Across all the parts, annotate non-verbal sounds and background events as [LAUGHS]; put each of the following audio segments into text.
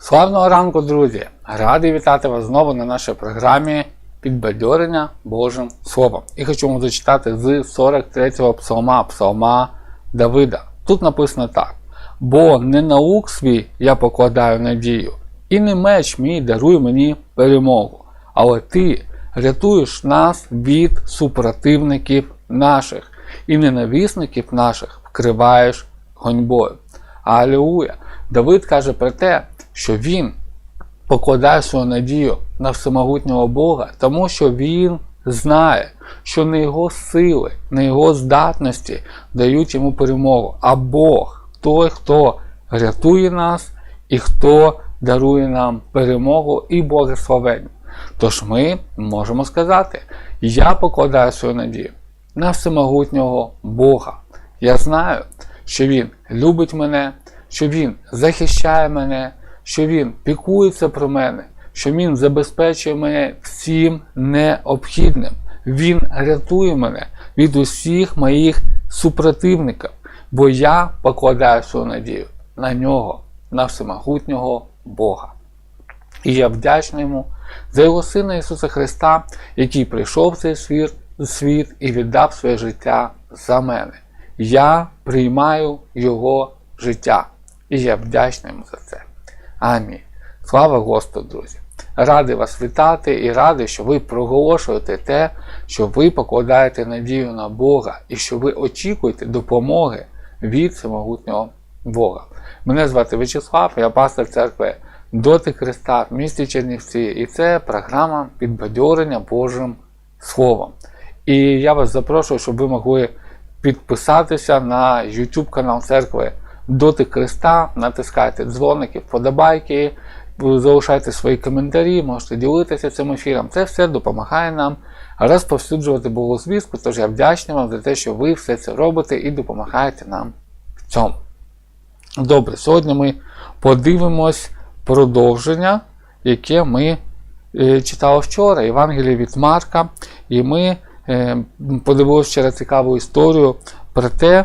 Славного ранку, друзі! Радий вітати вас знову на нашій програмі Підбадьорення Божим Словом. І хочу вам зачитати з 43-го псалма, псалма Давида. Тут написано так: Бо не наук свій я покладаю надію, і не меч мій дарує мені перемогу. Але ти рятуєш нас від супротивників наших і ненависників наших вкриваєш гоньбою. Алілуя! Давид каже про те, що він покладає свою надію на всемогутнього Бога, тому що він знає, що не його сили, не його здатності дають йому перемогу, а Бог той, хто рятує нас і хто дарує нам перемогу і благословення. Тож ми можемо сказати: я покладаю свою надію на всемогутнього Бога. Я знаю, що Він любить мене, що Він захищає мене, що Він пікується про мене, що Він забезпечує мене всім необхідним. Він рятує мене від усіх моїх супротивників, бо я покладаю свою надію на нього, на всемогутнього Бога. І я вдячний йому за його Сина Ісуса Христа, який прийшов в цей світ, світ і віддав своє життя за мене. Я приймаю Його життя. І я вдячний йому за це. Амінь. Слава Господу, друзі! Радий вас вітати і радий, що ви проголошуєте те, що ви покладаєте надію на Бога і що ви очікуєте допомоги від всемогутнього Бога. Мене звати В'ячеслав, я пастор церкви Доти Христа в місті Чернівці, і це програма підбадьорення Божим Словом. І я вас запрошую, щоб ви могли підписатися на YouTube канал церкви Дотик Христа, натискайте дзвоники, вподобайки, залишайте свої коментарі, можете ділитися цим ефіром. Це все допомагає нам розповсюджувати Богозвістку, тож я вдячний вам за те, що ви все це робите і допомагаєте нам в цьому. Добре, сьогодні ми подивимось продовження, яке ми е, читали вчора, Євангеліє від Марка, і ми е, подивилися вчора цікаву історію про те,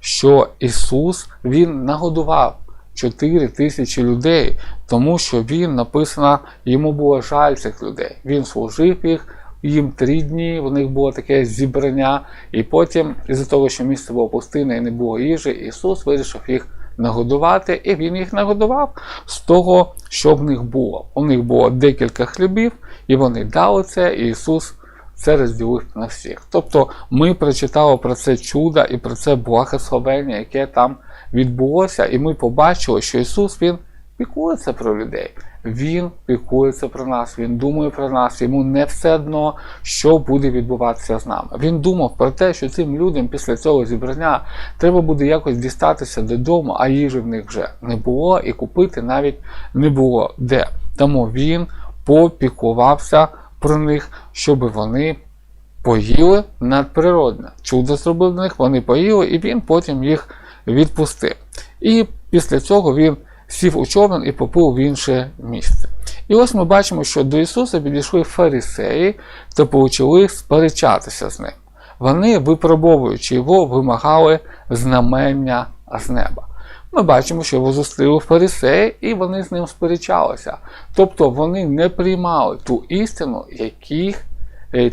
що Ісус Він нагодував 4 тисячі людей, тому що Він написано, йому було жаль цих людей. Він служив їх. Їм три дні, в них було таке зібрання, і потім, із-за того, що місце було пустине і не було їжі, Ісус вирішив їх нагодувати, і Він їх нагодував з того, що в них було. У них було декілька хлібів, і вони дали це, і Ісус це розділив на всіх. Тобто ми прочитали про це чудо і про це благословення, яке там відбулося, і ми побачили, що Ісус Він пікується про людей. Він пікується про нас, він думає про нас, йому не все одно, що буде відбуватися з нами. Він думав про те, що цим людям після цього зібрання треба буде якось дістатися додому, а їжі в них вже не було, і купити навіть не було де. Тому він попікувався про них, щоб вони поїли надприродне. Чудо зробив для них, вони поїли, і він потім їх відпустив. І після цього він сів у човен і поплив в інше місце. І ось ми бачимо, що до Ісуса підійшли фарисеї та почали сперечатися з ним. Вони, випробовуючи його, вимагали знамення з неба. Ми бачимо, що його зустріли фарисеї, і вони з ним сперечалися. Тобто вони не приймали ту істину, яких,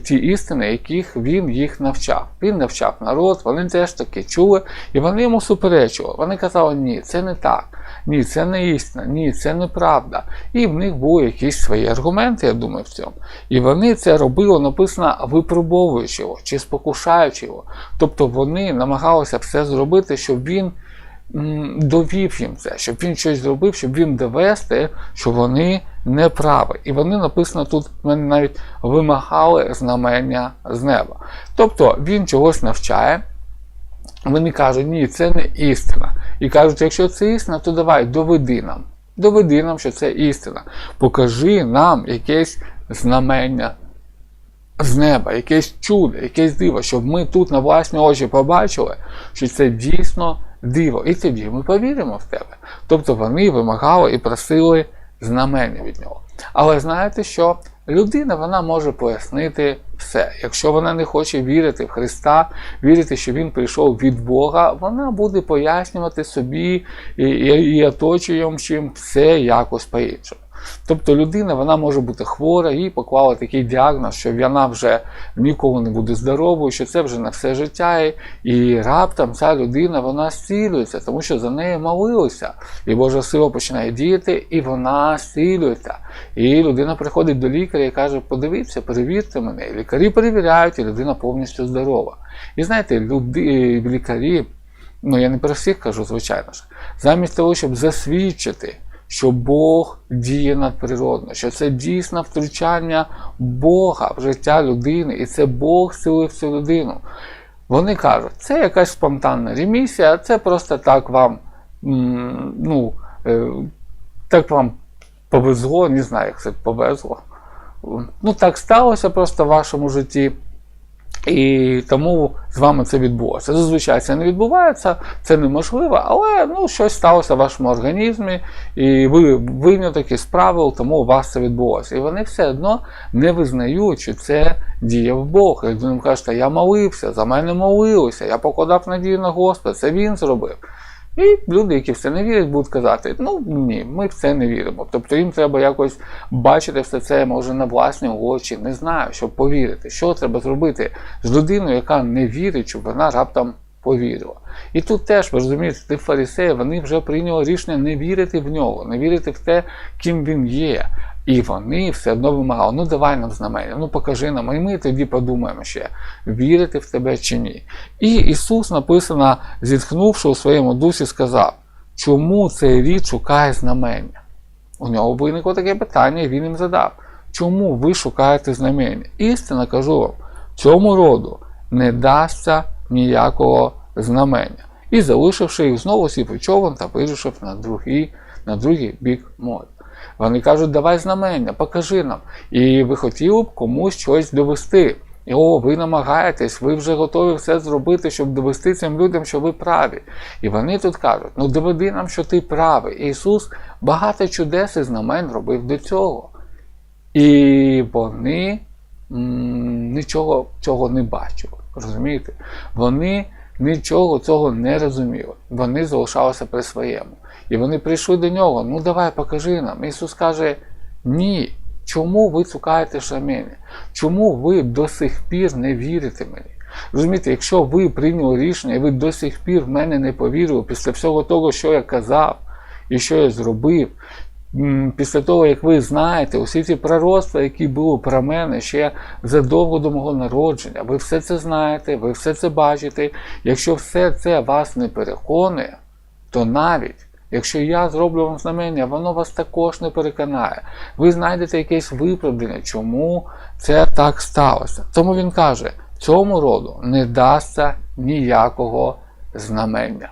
ті істини, яких він їх навчав. Він навчав народ, вони теж таки чули, і вони йому суперечували. Вони казали, ні, це не так. Ні, це не істина, ні, це неправда. І в них були якісь свої аргументи, я думаю, в цьому. І вони це робили, написано, випробовуючи його чи спокушаючи його. Тобто вони намагалися все зробити, щоб він довів їм це, щоб він щось зробив, щоб він довести, що вони не праві. І вони написано тут в мене навіть вимагали знамення з неба. Тобто він чогось навчає. Вони кажуть, ні, це не істина. І кажуть, якщо це істина, то давай доведи нам. Доведи нам, що це істина. Покажи нам якесь знамення з неба, якесь чудо, якесь диво, щоб ми тут на власні очі побачили, що це дійсно диво. І тоді ми повіримо в тебе. Тобто вони вимагали і просили знамення від нього. Але знаєте що? Людина вона може пояснити все. Якщо вона не хоче вірити в Христа, вірити, що Він прийшов від Бога, вона буде пояснювати собі і, і, і оточуючим все якось по-іншому. Тобто людина вона може бути хвора, їй поклали такий діагноз, що вона вже ніколи не буде здоровою, що це вже на все життя. І, і раптом ця людина вона зцілюється, тому що за нею молилися. І Божа сила починає діяти, і вона зцілюється. І людина приходить до лікаря і каже: подивіться, перевірте мене. І лікарі перевіряють, і людина повністю здорова. І знаєте, люди, лікарі, ну я не про всіх кажу, звичайно ж, замість того, щоб засвідчити що Бог діє надприродно, що це дійсне втручання Бога в життя людини, і це Бог силив цю людину. Вони кажуть, це якась спонтанна ремісія, це просто так вам ну, е, так вам повезло, не знаю, як це повезло. Ну, так сталося просто в вашому житті. І тому з вами це відбулося. Зазвичай це не відбувається, це неможливо, але ну, щось сталося в вашому організмі, і ви виняток із правил, тому у вас це відбулося. І вони все одно не визнають, що це діяв Бог. Як ви кажете, я молився, за мене молилися, я покладав надію на Господа, це він зробив. І люди, які в це не вірять, будуть казати, ну ні, ми в це не віримо. Тобто їм треба якось бачити все це, може, на власні очі, не знаю, щоб повірити. Що треба зробити з людиною, яка не вірить, щоб вона раптом повірила. І тут теж, ви розумієте, ті фарисеї, вони вже прийняли рішення не вірити в нього, не вірити в те, ким він є. І вони все одно вимагали, ну давай нам знамення, ну покажи нам, і ми тоді подумаємо ще, вірити в тебе чи ні. І Ісус, написано, зітхнувши у своєму дусі, сказав, чому цей рід шукає знамення? У нього виникло таке питання, і він їм задав. Чому ви шукаєте знамення? Істинно кажу вам, цьому роду не дасться ніякого знамення. І залишивши їх, знову сів у човен та вирушив на другий, на другий бік моря. Вони кажуть, давай знамення, покажи нам. І ви хотіли б комусь щось довести. І о, ви намагаєтесь, ви вже готові все зробити, щоб довести цим людям, що ви праві. І вони тут кажуть: ну доведи нам, що ти правий. Ісус багато чудес і знамень робив до цього. І вони м нічого цього не бачили. Розумієте? Вони нічого цього не розуміли. Вони залишалися при своєму. І вони прийшли до нього, ну давай покажи нам. Ісус каже, ні. Чому ви цукаєте шамені? Чому ви до сих пір не вірите мені? Розумієте, якщо ви прийняли рішення і ви до сих пір в мене не повірили після всього того, що я казав і що я зробив, після того, як ви знаєте, усі ці пророцтва, які були про мене ще задовго до мого народження, ви все це знаєте, ви все це бачите. Якщо все це вас не переконує, то навіть Якщо я зроблю вам знамення, воно вас також не переконає. Ви знайдете якесь виправдання, чому це так сталося. Тому він каже, цьому роду не дасться ніякого знамення.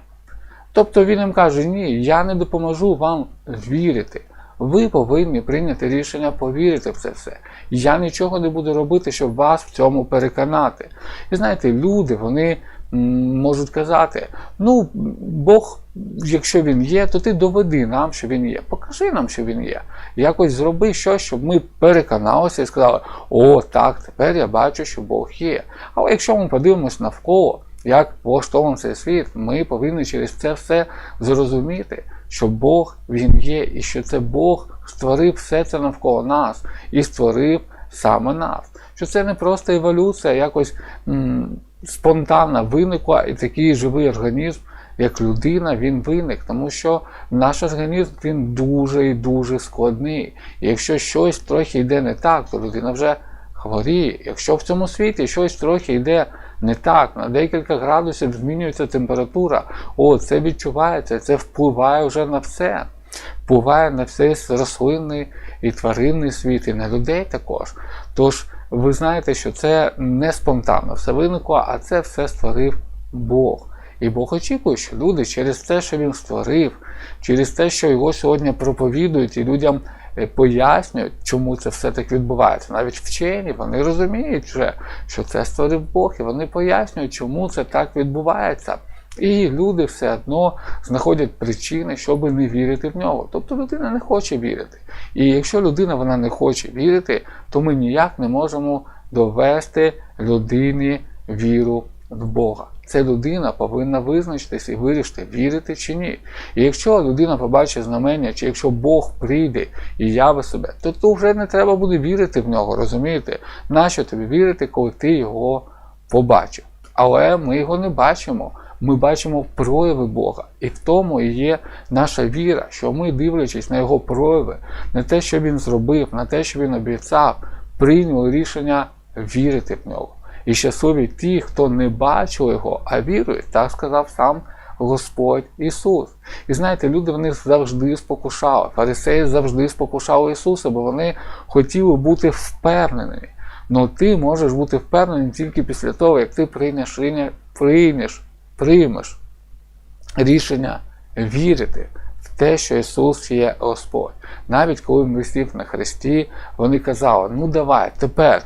Тобто він їм каже, ні, я не допоможу вам вірити. Ви повинні прийняти рішення повірити в це все. Я нічого не буду робити, щоб вас в цьому переконати. І знаєте, люди, вони можуть казати: ну, Бог, якщо він є, то ти доведи нам, що він є. Покажи нам, що він є. Якось зроби щось, щоб ми переконалися і сказали, о, так, тепер я бачу, що Бог є. Але якщо ми подивимось навколо, як влаштований цей світ, ми повинні через це все зрозуміти, що Бог Він є, і що це Бог створив все це навколо нас і створив саме нас. Що це не просто еволюція, якось спонтанно виникла і такий живий організм, як людина, він виник, тому що наш організм він дуже і дуже складний. І якщо щось трохи йде не так, то людина вже хворіє. Якщо в цьому світі щось трохи йде не так, на декілька градусів змінюється температура, о, це відчувається, це впливає вже на все. Впливає на все рослинний і тваринний світ, і на людей також. Тож ви знаєте, що це не спонтанно все виникло, а це все створив Бог. І Бог очікує, що люди через те, що він створив, через те, що його сьогодні проповідують і людям е, пояснюють, чому це все так відбувається. Навіть вчені вони розуміють, вже, що це створив Бог, і вони пояснюють, чому це так відбувається. І люди все одно знаходять причини, щоб не вірити в нього. Тобто людина не хоче вірити. І якщо людина вона не хоче вірити, то ми ніяк не можемо довести людині віру в Бога. Ця людина повинна визначитись і вирішити, вірити чи ні. І якщо людина побачить знамення, чи якщо Бог прийде і явить себе, то, то вже не треба буде вірити в нього, розумієте? Нащо тобі вірити, коли ти його побачив? Але ми його не бачимо. Ми бачимо прояви Бога. І в тому і є наша віра, що ми, дивлячись на його прояви, на те, що він зробив, на те, що він обіцяв, прийняли рішення вірити в нього. І щасливі ті, хто не бачив його, а вірують, так сказав сам Господь Ісус. І знаєте, люди вони завжди спокушали. Фарисеї завжди спокушали Ісуса, бо вони хотіли бути впевненими. Ну ти можеш бути впевнений тільки після того, як ти прийняш, прийняш, приймеш рішення вірити в те, що Ісус є Господь. Навіть коли він висів на Христі, вони казали: ну давай, тепер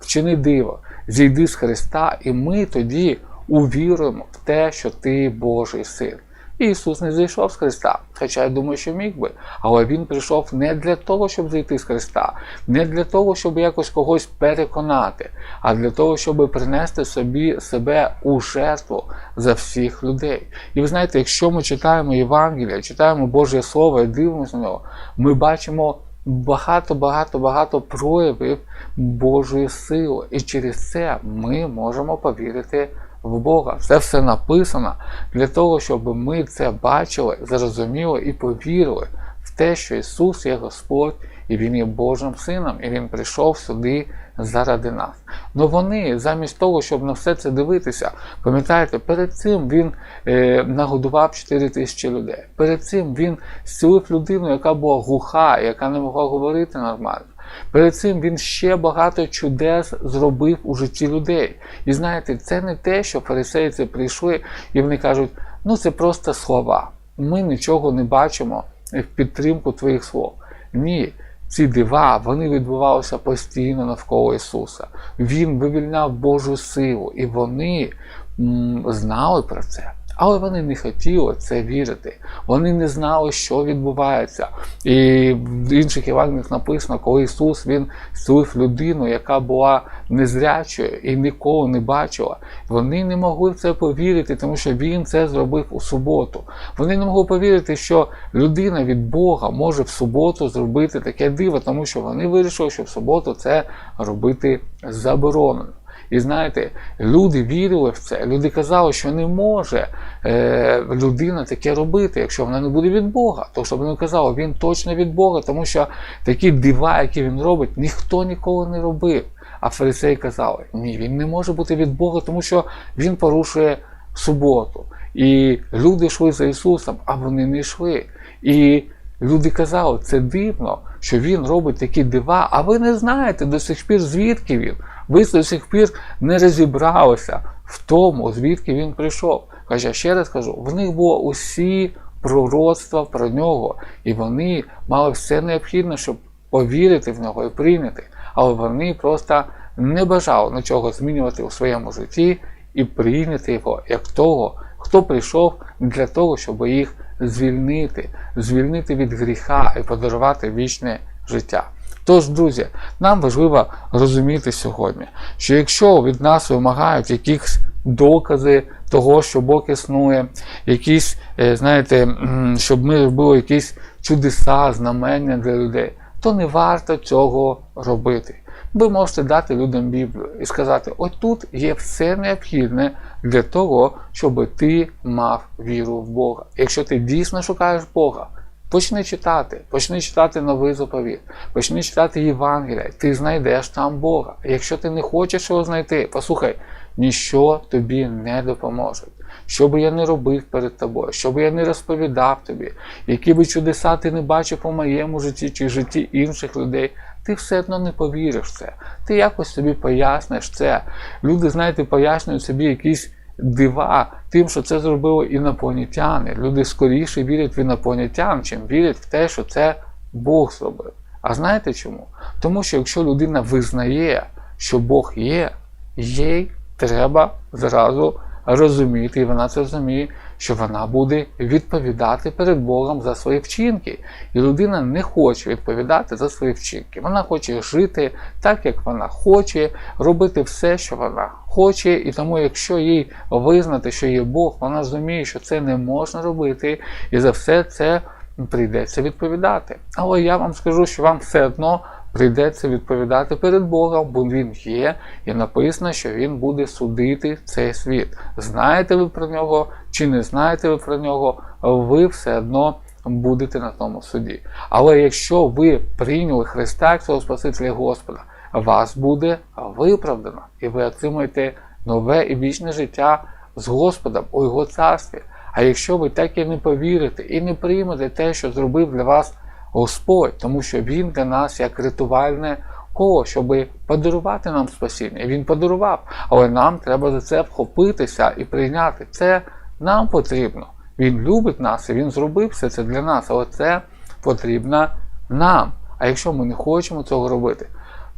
вчини диво, зійди з Христа, і ми тоді увіруємо в те, що ти Божий син. Ісус не зійшов з Христа, хоча я думаю, що міг би. Але Він прийшов не для того, щоб зійти з Христа, не для того, щоб якось когось переконати, а для того, щоб принести собі себе у жертву за всіх людей. І ви знаєте, якщо ми читаємо Євангелія, читаємо Боже Слово і дивимося на нього, ми бачимо багато-багато-багато проявів Божої сили. І через це ми можемо повірити в Бога. Це все написано для того, щоб ми це бачили, зрозуміли і повірили в те, що Ісус є Господь, і Він є Божим Сином, і Він прийшов сюди заради нас. Ну вони, замість того, щоб на все це дивитися, пам'ятаєте, перед цим він е, нагодував 4 тисячі людей. Перед цим він зцілив людину, яка була глуха, яка не могла говорити нормально. Перед цим він ще багато чудес зробив у житті людей. І знаєте, це не те, що фарисейці прийшли і вони кажуть, ну це просто слова. Ми нічого не бачимо в підтримку твоїх слов. Ні. Ці дива вони відбувалися постійно навколо Ісуса. Він вивільняв Божу силу, і вони м, знали про це. Але вони не хотіли це вірити. Вони не знали, що відбувається. І в інших Євангеліях написано, коли Ісус Він зцілив людину, яка була незрячою і ніколи не бачила. Вони не могли в це повірити, тому що Він це зробив у суботу. Вони не могли повірити, що людина від Бога може в суботу зробити таке диво, тому що вони вирішили, що в суботу це робити заборонено. І знаєте, люди вірили в це. Люди казали, що не може е, людина таке робити, якщо вона не буде від Бога. То що вони казали, він точно від Бога, тому що такі дива, які він робить, ніхто ніколи не робив. А фарисеї казали, ні, він не може бути від Бога, тому що він порушує суботу. І люди йшли за Ісусом, а вони не йшли. І люди казали, це дивно, що Він робить такі дива, а ви не знаєте до сих пір, звідки він. Ви до сих пір не розібралися в тому, звідки він прийшов. Хоча ще раз кажу, в них було усі пророцтва про нього, і вони мали все необхідне, щоб повірити в нього і прийняти. Але вони просто не бажали нічого змінювати у своєму житті і прийняти його як того, хто прийшов для того, щоб їх звільнити, звільнити від гріха і подарувати вічне життя. Тож, друзі, нам важливо розуміти сьогодні, що якщо від нас вимагають якісь докази того, що Бог існує, якісь, е, знаєте, щоб ми робили якісь чудеса, знамення для людей, то не варто цього робити. Ви можете дати людям Біблію і сказати: отут є все необхідне для того, щоб ти мав віру в Бога. Якщо ти дійсно шукаєш Бога, Почни читати, почни читати новий заповіт, почни читати Євангелія, ти знайдеш там Бога. Якщо ти не хочеш його знайти, послухай, ніщо тобі не допоможе. Що би я не робив перед тобою, що би я не розповідав тобі, які би чудеса ти не бачив у моєму житті чи житті інших людей, ти все одно не повіриш в це. Ти якось собі поясниш це. Люди, знаєте, пояснюють собі якісь дива тим, що це зробили інопланетяни. Люди скоріше вірять в інопланетян, чим вірять в те, що це Бог зробив. А знаєте чому? Тому що якщо людина визнає, що Бог є, їй треба зразу розуміти, і вона це розуміє, що вона буде відповідати перед Богом за свої вчинки. І людина не хоче відповідати за свої вчинки. Вона хоче жити так, як вона хоче, робити все, що вона хоче. І тому, якщо їй визнати, що є Бог, вона розуміє, що це не можна робити, і за все це прийдеться відповідати. Але я вам скажу, що вам все одно прийдеться відповідати перед Богом, бо Він є, і написано, що Він буде судити цей світ. Знаєте ви про нього чи не знаєте ви про нього, ви все одно будете на тому суді. Але якщо ви прийняли Христа як свого Спасителя Господа, вас буде виправдано, і ви отримаєте нове і вічне життя з Господом у Його царстві. А якщо ви так і не повірите і не приймете те, що зробив для вас Господь, тому що Він для нас як рятувальне коло, щоб подарувати нам спасіння. Він подарував, але нам треба за це вхопитися і прийняти. Це нам потрібно. Він любить нас і він зробив все це для нас, але це потрібно нам. А якщо ми не хочемо цього робити,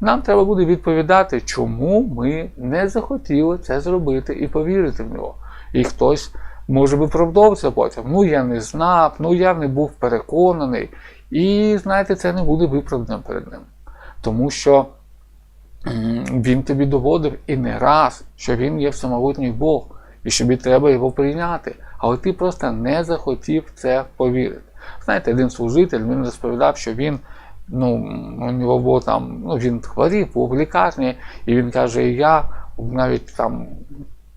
нам треба буде відповідати, чому ми не захотіли це зробити і повірити в нього. І хтось може виправдовуватися потім. Ну я не знав, ну я не був переконаний. І знаєте, це не буде виправданим перед ним. Тому що він тобі доводив і не раз, що він є всемогутній Бог, і що тобі треба його прийняти. Але ти просто не захотів це повірити. Знаєте, один служитель він розповідав, що він. Ну, у нього було там, ну він хворів, був в лікарні, і він каже: я навіть там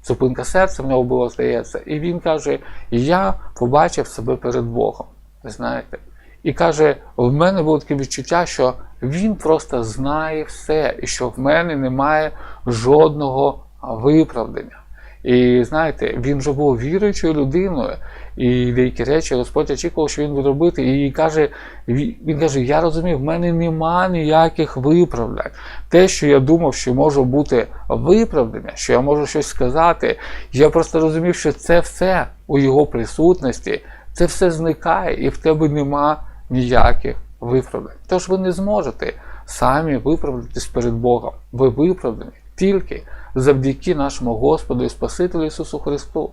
зупинка серця в нього було, здається, і він каже: Я побачив себе перед Богом. Ви знаєте? І каже: в мене було таке відчуття, що він просто знає все, і що в мене немає жодного виправдання. І знаєте, він вже був віруючою людиною, і деякі речі Господь очікував, що він буде робити. І каже, він каже: Я розумів, в мене нема ніяких виправдань. Те, що я думав, що може бути виправдання, що я можу щось сказати, я просто розумів, що це все у його присутності, це все зникає, і в тебе нема ніяких виправдань. Тож ви не зможете самі виправдатись перед Богом. Ви виправдані тільки завдяки нашому Господу і Спасителю Ісусу Христу,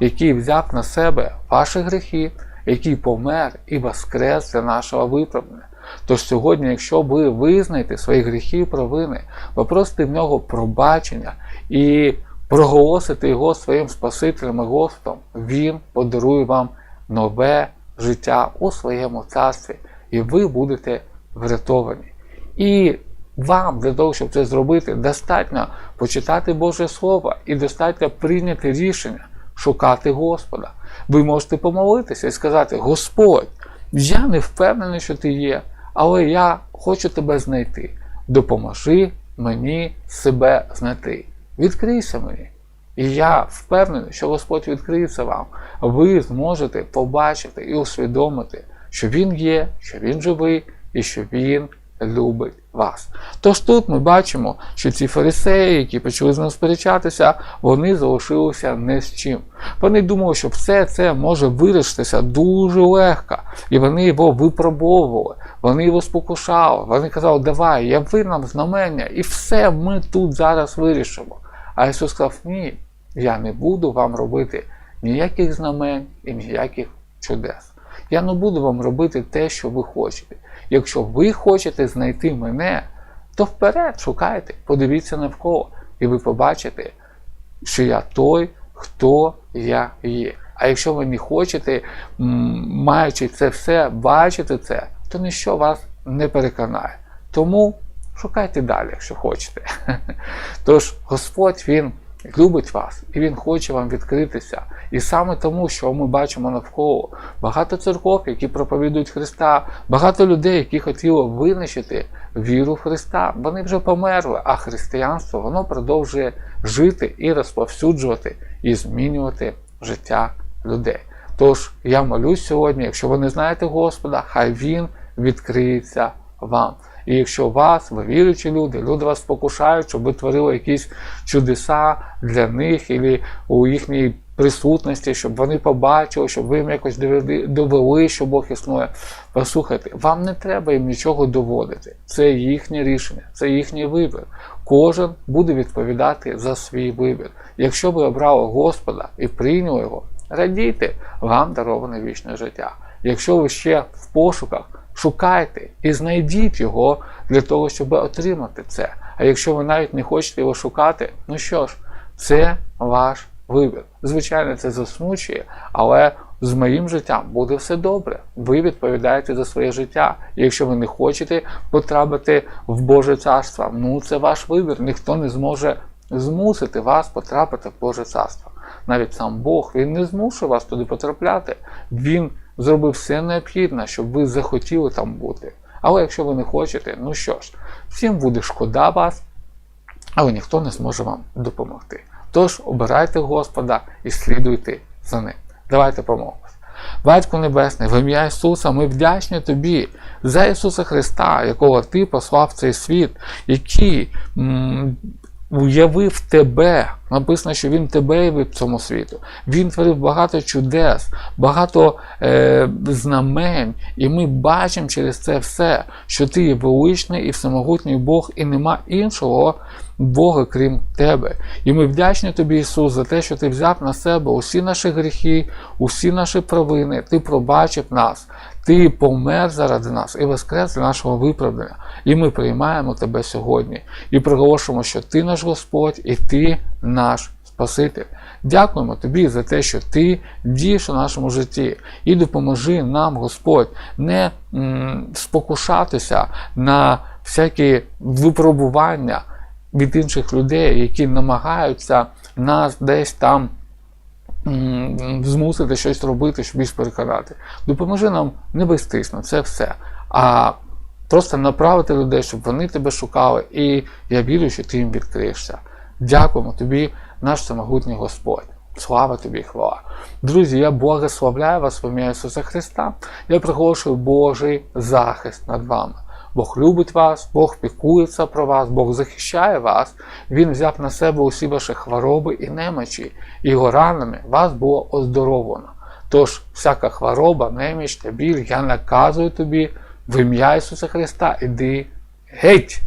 який взяв на себе ваші гріхи, який помер і воскрес для нашого виправдання. Тож сьогодні, якщо ви визнаєте свої гріхи і провини, попросите в нього пробачення і проголосите його своїм Спасителем і Господом, Він подарує вам нове життя у своєму царстві, і ви будете врятовані. І вам для того, щоб це зробити, достатньо почитати Боже Слово і достатньо прийняти рішення шукати Господа. Ви можете помолитися і сказати: Господь, я не впевнений, що ти є, але я хочу тебе знайти. Допоможи мені себе знайти. Відкрийся мені. І я впевнений, що Господь відкриється вам. Ви зможете побачити і усвідомити, що Він є, що Він живий і що Він любить вас. Тож тут ми бачимо, що ці фарисеї, які почали з ним сперечатися, вони залишилися не з чим. Вони думали, що все це може вирішитися дуже легко, і вони його випробовували, вони його спокушали. Вони казали, давай, яви нам знамення, і все ми тут зараз вирішимо. А Ісус сказав, ні, я не буду вам робити ніяких знамень і ніяких чудес. Я не буду вам робити те, що ви хочете. Якщо ви хочете знайти мене, то вперед шукайте, подивіться навколо, і ви побачите, що я той, хто я є. А якщо ви не хочете, маючи це все, бачити це, то ніщо вас не переконає. Тому шукайте далі, якщо хочете. [LAUGHS] Тож Господь Він любить вас і Він хоче вам відкритися. І саме тому, що ми бачимо навколо багато церков, які проповідують Христа, багато людей, які хотіли винищити віру в Христа. Вони вже померли, а християнство воно продовжує жити і розповсюджувати, і змінювати життя людей. Тож я молюсь сьогодні, якщо ви не знаєте Господа, хай Він відкриється вам. І якщо вас, ви віруючі люди, люди вас спокушають, щоб ви творили якісь чудеса для них, або у їхній присутності, щоб вони побачили, щоб ви їм якось довели, що Бог існує. Послухайте, вам не треба їм нічого доводити. Це їхнє рішення, це їхній вибір. кожен буде відповідати за свій вибір. Якщо ви обрали Господа і прийняли його, радійте, вам дароване вічне життя. Якщо ви ще в пошуках, шукайте і знайдіть його для того, щоб отримати це. А якщо ви навіть не хочете його шукати, ну що ж, це ваш вибір. Звичайно, це засмучує, але з моїм життям буде все добре. Ви відповідаєте за своє життя. І якщо ви не хочете потрапити в Боже царство, ну це ваш вибір. Ніхто не зможе змусити вас потрапити в Боже царство. Навіть сам Бог він не змушує вас туди потрапляти. Він зробив все необхідне, щоб ви захотіли там бути. Але якщо ви не хочете, ну що ж, всім буде шкода вас, але ніхто не зможе вам допомогти. Тож обирайте Господа і слідуйте за ним. Давайте помолимось. Батько Небесний, в ім'я Ісуса, ми вдячні Тобі за Ісуса Христа, якого Ти послав цей світ, який уявив Тебе. Написано, що Він тебе явив цьому світу. Він творив багато чудес, багато е, знамень, і ми бачимо через це все, що ти є величний і всемогутній Бог, і нема іншого Бога, крім тебе. І ми вдячні тобі, Ісус, за те, що ти взяв на себе усі наші гріхи, усі наші провини, ти пробачив нас, ти помер заради нас і воскрес для нашого виправдання. І ми приймаємо тебе сьогодні і проголошуємо, що ти наш Господь і ти наш Спаситель. Дякуємо тобі за те, що ти дієш у нашому житті, і допоможи нам, Господь, не м, спокушатися на всякі випробування від інших людей, які намагаються нас десь там змусити щось робити, щоб їх переконати. Допоможи нам не вестись на це все, а просто направити людей, щоб вони тебе шукали, і я вірю, що ти їм відкриєшся. Дякуємо тобі, наш самогутній Господь. Слава тобі, хвала. Друзі, я благословляю вас в ім'я Ісуса Христа. Я приголошую Божий захист над вами. Бог любить вас, Бог пікується про вас, Бог захищає вас. Він взяв на себе усі ваші хвороби і немочі, його ранами вас було оздоровлено. Тож, всяка хвороба, неміч та біль, я наказую тобі в ім'я Ісуса Христа, іди геть,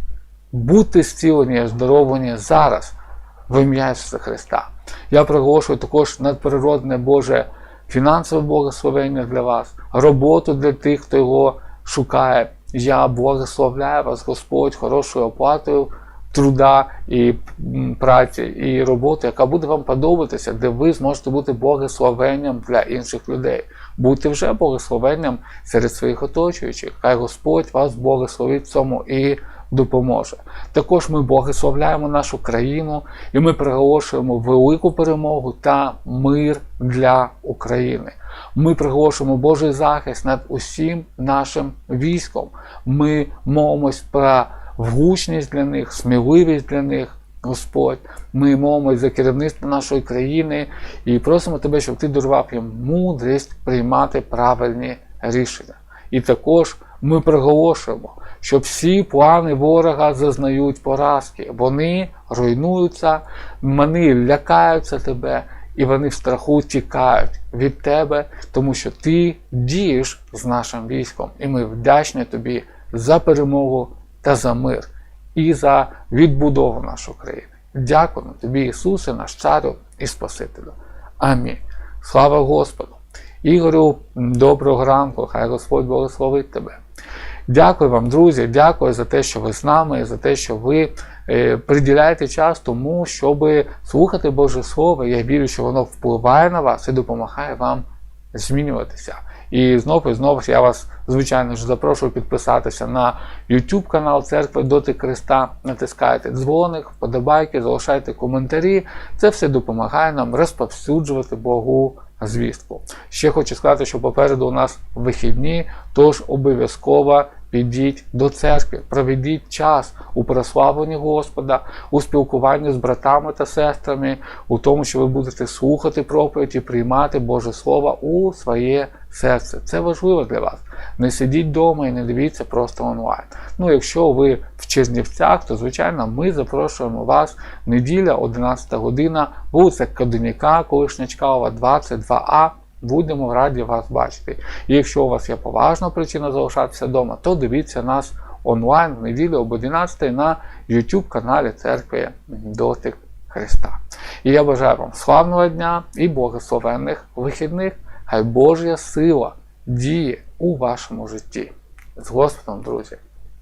бути зцілені оздоровлені зараз в ім'я Ісуса Христа. Я проголошую також надприродне Боже фінансове благословення для вас, роботу для тих, хто його шукає. Я благословляю вас, Господь, хорошою оплатою труда і праці, і роботи, яка буде вам подобатися, де ви зможете бути благословенням для інших людей. Будьте вже благословенням серед своїх оточуючих. Хай Господь вас благословить цьому і допоможе. Також ми благословляємо нашу країну і ми приголошуємо велику перемогу та мир для України. Ми приголошуємо Божий захист над усім нашим військом. Ми молимось про влучність для них, сміливість для них. Господь, ми молимось за керівництво нашої країни і просимо тебе, щоб ти дарував їм мудрість приймати правильні рішення. І також ми приголошуємо, що всі плани ворога зазнають поразки. Вони руйнуються, вони лякаються тебе, і вони в страху тікають від тебе, тому що ти дієш з нашим військом. І ми вдячні тобі за перемогу та за мир і за відбудову нашої країни. Дякуємо тобі, Ісусе, наш Царю і Спасителю. Амінь. Слава Господу! Ігорю, доброго ранку, хай Господь благословить тебе. Дякую вам, друзі, дякую за те, що ви з нами, за те, що ви е, приділяєте час тому, щоб слухати Боже Слово. Я вірю, що воно впливає на вас і допомагає вам змінюватися. І знову і знову я вас, звичайно ж, запрошую підписатися на YouTube канал Церкви Доти Христа. Натискайте дзвоник, вподобайки, залишайте коментарі. Це все допомагає нам розповсюджувати Богу звістку. Ще хочу сказати, що попереду у нас вихідні, тож обов'язково підіть до церкви, проведіть час у прославленні Господа, у спілкуванні з братами та сестрами, у тому, що ви будете слухати проповідь і приймати Боже Слово у своє серце. Це важливо для вас. Не сидіть вдома і не дивіться просто онлайн. Ну, якщо ви в Чернівцях, то звичайно ми запрошуємо вас неділя, 11 година, вулиця Каденяка, колишня Чкалова, 22А. Будемо раді вас бачити. І якщо у вас є поважна причина залишатися вдома, то дивіться нас онлайн в неділю об 11 на YouTube каналі Церкви Дотик Христа. І я бажаю вам славного дня і благословенних вихідних. Хай Божа сила діє у вашому житті. З Господом, друзі,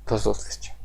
до зустрічі!